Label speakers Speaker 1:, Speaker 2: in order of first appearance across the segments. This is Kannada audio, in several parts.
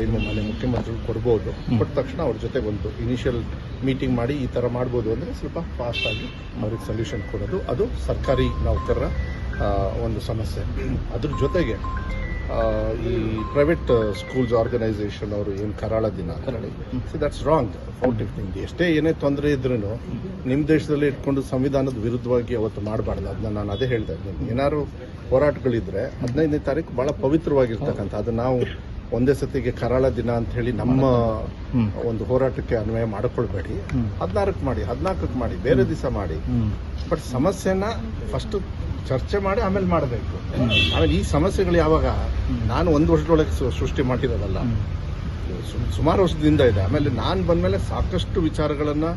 Speaker 1: ಟೈಮು ಮನೆ ಮುಖ್ಯಮಂತ್ರಿಗಳು ಕೊಡ್ಬೋದು. ಕೊಟ್ಟ ತಕ್ಷಣ ಅವ್ರ ಜೊತೆ ಒಂದು ಇನಿಷಿಯಲ್ ಮೀಟಿಂಗ್ ಮಾಡಿ ಈ ಥರ ಮಾಡ್ಬೋದು ಅಂದರೆ ಸ್ವಲ್ಪ ಫಾಸ್ಟ್ ಆಗಿ ಅವ್ರಿಗೆ ಸೊಲ್ಯೂಷನ್ ಕೊಡೋದು. ಅದು ಸರ್ಕಾರಿ ನೌಕರರ ಒಂದು ಸಮಸ್ಯೆ. ಅದ್ರ ಜೊತೆಗೆ ಈ ಪ್ರೈವೇಟ್ ಸ್ಕೂಲ್ಸ್ ಆರ್ಗನೈಸೇಷನ್ ಅವರು ಏನು ಕರಾಳ ದಿನ ಸೊ ದಟ್ಸ್ ರಾಂಗ್ ಫೌಂಟಿವ್ ಥಿಂಗ್ ಎಷ್ಟೇ ಏನೇ ತೊಂದರೆ ಇದ್ರೂ ನಿಮ್ಮ ದೇಶದಲ್ಲಿ ಇಟ್ಕೊಂಡು ಸಂವಿಧಾನದ ವಿರುದ್ಧವಾಗಿ ಅವತ್ತು ಮಾಡಬಾರ್ದು. ಅದನ್ನ ನಾನು ಅದೇ ಹೇಳಿದೆ. ಏನಾದ್ರು ಹೋರಾಟಗಳಿದ್ರೆ ಹದಿನೈದನೇ ತಾರೀಕು ಬಹಳ ಪವಿತ್ರವಾಗಿರ್ತಕ್ಕಂಥ ಅದು ನಾವು ಒಂದೇ ಸತಿಗೆ ಕರಾಳ ದಿನ ಅಂತ ಹೇಳಿ ನಮ್ಮ ಒಂದು ಹೋರಾಟಕ್ಕೆ ಅನ್ವಯ ಮಾಡಿಕೊಳ್ಬೇಡಿ. ಹದಿನಾರಕ್ಕೆ ಮಾಡಿ ಹದಿನಾಲ್ಕಕ್ಕೆ ಮಾಡಿ ಬೇರೆ ದಿವಸ ಮಾಡಿ. ಬಟ್ ಸಮಸ್ಯೆನ ಫಸ್ಟ್ ಚರ್ಚೆ ಮಾಡಿ ಆಮೇಲೆ ಮಾಡಬೇಕು. ಆಮೇಲೆ ಈ ಸಮಸ್ಯೆಗಳು ಯಾವಾಗ ನಾನು ಒಂದು ವರ್ಷದೊಳಗೆ ಸೃಷ್ಟಿ ಮಾಡಿರೋದಲ್ಲ. ಸುಮಾರು ವರ್ಷದಿಂದ ಇದೆ. ಆಮೇಲೆ ನಾನು ಬಂದಮೇಲೆ ಸಾಕಷ್ಟು ವಿಚಾರಗಳನ್ನು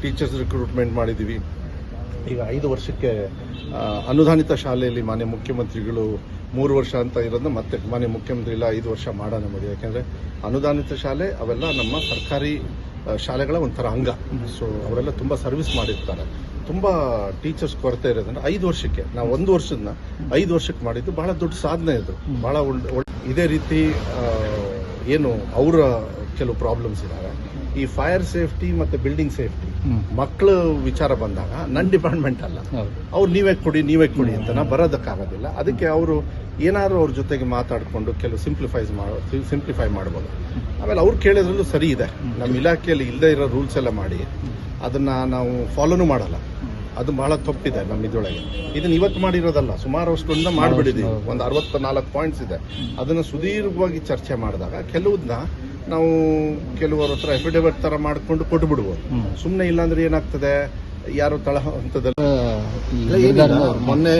Speaker 1: ಟೀಚರ್ಸ್ ರಿಕ್ರೂಟ್ಮೆಂಟ್ ಮಾಡಿದ್ದೀವಿ ಈಗ ಐದು ವರ್ಷಕ್ಕೆ ಅನುದಾನಿತ ಶಾಲೆಯಲ್ಲಿ ಮಾನ್ಯ ಮುಖ್ಯಮಂತ್ರಿಗಳು ಮೂರು ವರ್ಷ ಅಂತ ಇರೋದನ್ನ ಮತ್ತೆ ಮಾನ್ಯ ಮುಖ್ಯಮಂತ್ರಿ ಇಲ್ಲ, ಐದು ವರ್ಷ ಮಾಡೋಣ ನಮಗೆ. ಯಾಕೆಂದರೆ ಅನುದಾನಿತ ಶಾಲೆ ಅವೆಲ್ಲ ನಮ್ಮ ಸರ್ಕಾರಿ ಶಾಲೆಗಳ ಒಂಥರ ಅಂಗ. ಸೊ ಅವರೆಲ್ಲ ತುಂಬ ಸರ್ವಿಸ್ ಮಾಡಿರ್ತಾರೆ. ತುಂಬ ಟೀಚರ್ಸ್ ಕೊರತೆ ಇರೋದ್ರಿಂದ ಐದು ವರ್ಷಕ್ಕೆ, ನಾವು ಒಂದು ವರ್ಷದನ್ನ ಐದು ವರ್ಷಕ್ಕೆ ಮಾಡಿದ್ದು ಬಹಳ ದೊಡ್ಡ ಸಾಧನೆ ಇದು. ಬಹಳ ಒಳ್ಳೆ ಇದೇ ರೀತಿ ಏನು ಅವರ ಕೆಲವು ಪ್ರಾಬ್ಲಮ್ಸ್ ಇದ್ದಾವೆ ಈ ಫೈರ್ ಸೇಫ್ಟಿ ಮತ್ತೆ ಬಿಲ್ಡಿಂಗ್ ಸೇಫ್ಟಿ ಮಕ್ಕಳು ವಿಚಾರ ಬಂದಾಗ ನನ್ನ ಡಿಪಾರ್ಟ್ಮೆಂಟ್ ಅಲ್ಲ. ಅವ್ರು ನೀವೇ ಕೊಡಿ ನೀವೇ ಕೊಡಿ ಅಂತ ನಾ ಬರೋದಕ್ಕಾಗೋದಿಲ್ಲ. ಅದಕ್ಕೆ ಅವರು ಏನಾದರೂ ಅವ್ರ ಜೊತೆಗೆ ಮಾತಾಡಿಕೊಂಡು ಕೆಲವು ಸಿಂಪ್ಲಿಫೈಸ್ ಮಾಡೋ ಸಿಂಪ್ಲಿಫೈ ಮಾಡ್ಬೋದು. ಆಮೇಲೆ ಅವ್ರು ಕೇಳಿದ್ರಲ್ಲೂ ಸರಿ ಇದೆ. ನಮ್ಮ ಇಲಾಖೆಯಲ್ಲಿ ಇಲ್ಲದೇ ಇರೋ ರೂಲ್ಸ್ ಎಲ್ಲ ಮಾಡಿ ಅದನ್ನ ನಾವು ಫಾಲೋನು ಮಾಡಲ್ಲ. ಅದು ಬಹಳ ತಪ್ಪಿದೆ ನಮ್ಮ ಇದೊಳಗೆ ಇದನ್ನ ಇವತ್ತು ಮಾಡಿರೋದಲ್ಲ. ಸುಮಾರು ವರ್ಷಗಳಿಂದ ಮಾಡಿಬಿಟ್ಟಿದ್ದೀವಿ ಒಂದು ಅರವತ್ತ ನಾಲ್ಕು ಪಾಯಿಂಟ್ಸ್ ಇದೆ ಅದನ್ನು ಸುದೀರ್ಘವಾಗಿ ಚರ್ಚೆ ಮಾಡಿದಾಗ ಕೆಲವುದನ್ನ ನಾವು ಕೆಲವರ ಹತ್ರ ಅಫಿಡೇವಿಟ್ ತರ ಮಾಡಿಕೊಂಡು ಕೊಟ್ಟು ಬಿಡ್ಬೋದು. ಸುಮ್ಮನೆ ಇಲ್ಲಾಂದ್ರೆ ಏನಾಗ್ತದೆ? ಯಾರು ತಳ ಅಂತದಲ್ಲ? ಏನಿಲ್ಲ, ಮೊನ್ನೆ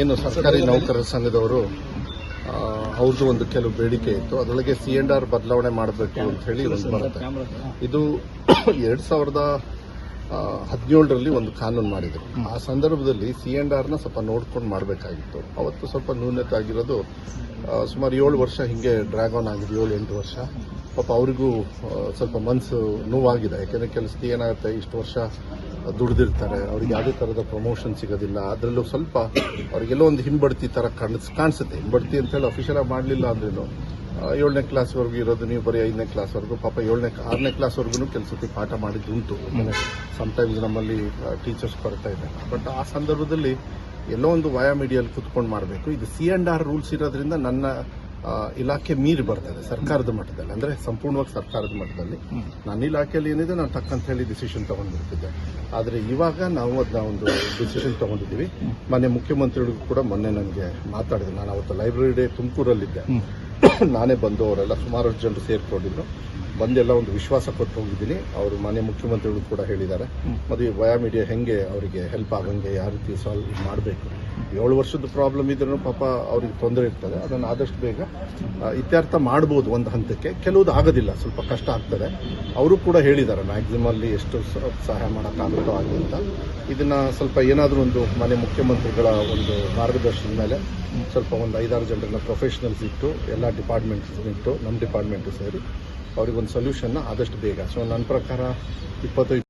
Speaker 1: ಏನು ಸರ್ಕಾರಿ ನೌಕರರ ಸಂಘದವರು ಅವ್ರದ್ದು ಒಂದು ಕೆಲವು ಬೇಡಿಕೆ ಇತ್ತು. ಅದರೊಳಗೆ ಸಿ ಎಂಡ್ ಆರ್ ಬದಲಾವಣೆ ಮಾಡಬೇಕು ಅಂತ ಹೇಳಿ ಬರುತ್ತೆ. ಇದು ಎರಡ್ ಸಾವಿರದ ಹದಿನೇಳರಲ್ಲಿ ಒಂದು ಕಾನೂನು ಮಾಡಿದ್ರು. ಆ ಸಂದರ್ಭದಲ್ಲಿ ಸಿ ಎಂಡ್ ಆರ್ನ ಸ್ವಲ್ಪ ನೋಡ್ಕೊಂಡು ಮಾಡಬೇಕಾಗಿತ್ತು. ಅವತ್ತು ಸ್ವಲ್ಪ ನ್ಯೂನತೆ ಆಗಿರೋದು ಸುಮಾರು ಏಳು ವರ್ಷ ಹಿಂಗೆ ಡ್ರ್ಯಾಗ್ ಆನ್ ಆಗಿದೆ, ಏಳು, ಎಂಟು ವರ್ಷ. ಪಾಪ ಅವರಿಗೂ ಸ್ವಲ್ಪ ಮನಸ್ಸು ನೋವಾಗಿದೆ. ಯಾಕೆಂದರೆ ಕೆಲಸದ ಏನಾಗುತ್ತೆ ಇಷ್ಟು ವರ್ಷ ದುಡ್ದಿರ್ತಾರೆ. ಅವ್ರಿಗೆ ಯಾವುದೇ ಥರದ ಪ್ರಮೋಷನ್ ಸಿಗೋದಿಲ್ಲ. ಅದರಲ್ಲೂ ಸ್ವಲ್ಪ ಅವ್ರಿಗೆಲ್ಲೋ ಒಂದು ಹಿಂಬಡ್ತಿ ಥರ ಕಾಣಿಸ್ ಕಾಣಿಸುತ್ತೆ. ಹಿಂಬಡ್ತಿ ಅಂತ ಹೇಳಿ ಅಫಿಷಿಯಲ್ ಆಗಿ ಮಾಡಲಿಲ್ಲ ಅಂದ್ರೂ ಏಳನೇ ಕ್ಲಾಸ್ವರೆಗೂ ಇರೋದು ನೀವು ಬರೀ ಐದನೇ ಕ್ಲಾಸ್ವರೆಗೂ ಪಾಪ ಏಳನೇ ಆರನೇ ಕ್ಲಾಸ್ವರೆಗೂ ಕೆಲಸಕ್ಕೆ ಪಾಠ ಮಾಡಿದ್ದುಂಟು. ಸಮಟೈಮ್ಸ್ ನಮ್ಮಲ್ಲಿ ಟೀಚರ್ಸ್ ಬರ್ತಾ ಇದೆ ಬಟ್ ಆ ಸಂದರ್ಭದಲ್ಲಿ ಎಲ್ಲೋ ಒಂದು ವಯಾ ಮೀಡಿಯಲ್ಲಿ ಕುತ್ಕೊಂಡು ಮಾಡಬೇಕು. ಇದು ಸಿ ಅಂಡ್ ಆರ್ ರೂಲ್ಸ್ ಇರೋದ್ರಿಂದ ನನ್ನ ಇಲಾಖೆ ಮೀರಿ ಬರ್ತದೆ ಸರ್ಕಾರದ ಮಟ್ಟದಲ್ಲಿ. ಅಂದರೆ ಸಂಪೂರ್ಣವಾಗಿ ಸರ್ಕಾರದ ಮಟ್ಟದಲ್ಲಿ. ನನ್ನ ಇಲಾಖೆಯಲ್ಲಿ ಏನಿದೆ ನಾನು ತಕ್ಕಂತ ಹೇಳಿ ಡಿಸಿಷನ್ ತಗೊಂಡಿರ್ತಿದ್ದೆ. ಆದರೆ ಇವಾಗ ನಾವು ಅದನ್ನ ಒಂದು ಡಿಸಿಷನ್ ತಗೊಂಡಿದ್ದೀವಿ. ಮೊನ್ನೆ ಮುಖ್ಯಮಂತ್ರಿಗಳಿಗೂ ಕೂಡ ಮೊನ್ನೆ ನನಗೆ ಮಾತಾಡಿದೆ. ನಾನು ಅವತ್ತು ಲೈಬ್ರರಿ ಡೇ ತುಮಕೂರಲ್ಲಿದ್ದೆ. ನಾನೇ ಬಂದು ಅವರೆಲ್ಲ ಸುಮಾರು ಜನರು ಸೇರ್ಕೊಂಡಿದ್ರು. ಬಂದೆಲ್ಲ ಒಂದು ವಿಶ್ವಾಸ ಕೊಟ್ಟು ಹೋಗಿದ್ದೀನಿ. ಅವರು ಮಾನ್ಯ ಮುಖ್ಯಮಂತ್ರಿಗಳು ಕೂಡ ಹೇಳಿದ್ದಾರೆ. ಮತ್ತು ಈ ವಯಾ ಮೀಡಿಯಾ ಹೆಂಗೆ ಅವರಿಗೆ ಹೆಲ್ಪ್ ಆಗಂಗೆ ಯಾವ ರೀತಿ ಸಾಲ್ವ್ ಮಾಡಬೇಕು? ಏಳು ವರ್ಷದ ಪ್ರಾಬ್ಲಮ್ ಇದ್ರೂ ಪಾಪ ಅವ್ರಿಗೆ ತೊಂದರೆ ಇರ್ತದೆ. ಅದನ್ನು ಆದಷ್ಟು ಬೇಗ ಇತ್ಯರ್ಥ ಮಾಡ್ಬೋದು ಒಂದು ಹಂತಕ್ಕೆ. ಕೆಲವುದು ಆಗೋದಿಲ್ಲ ಸ್ವಲ್ಪ ಕಷ್ಟ ಆಗ್ತದೆ. ಅವರು ಕೂಡ ಹೇಳಿದ್ದಾರೆ ಮ್ಯಾಕ್ಸಿಮಲ್ಲಿ ಎಷ್ಟು ಸಹಾಯ ಮಾಡೋಕ್ಕಾಗುತ್ತೋ ಆಗಲಿ ಅಂತ. ಇದನ್ನು ಸ್ವಲ್ಪ ಏನಾದರೂ ಒಂದು ಮನೆ ಮುಖ್ಯಮಂತ್ರಿಗಳ ಒಂದು ಮಾರ್ಗದರ್ಶನದ ಮೇಲೆ ಸ್ವಲ್ಪ ಒಂದು ಐದಾರು ಜನರನ್ನ ಪ್ರೊಫೆಷನಲ್ಸ್ ಇಟ್ಟು ಎಲ್ಲ ಡಿಪಾರ್ಟ್ಮೆಂಟ್ಸ್ ಇಟ್ಟು ನಮ್ಮ ಡಿಪಾರ್ಟ್ಮೆಂಟು ಸೇರಿ ಅವ್ರಿಗೊಂದು ಸೊಲ್ಯೂಷನ್ನ ಆದಷ್ಟು ಬೇಗ. ಸೊ ನನ್ನ ಪ್ರಕಾರ ಇಪ್ಪತ್ತು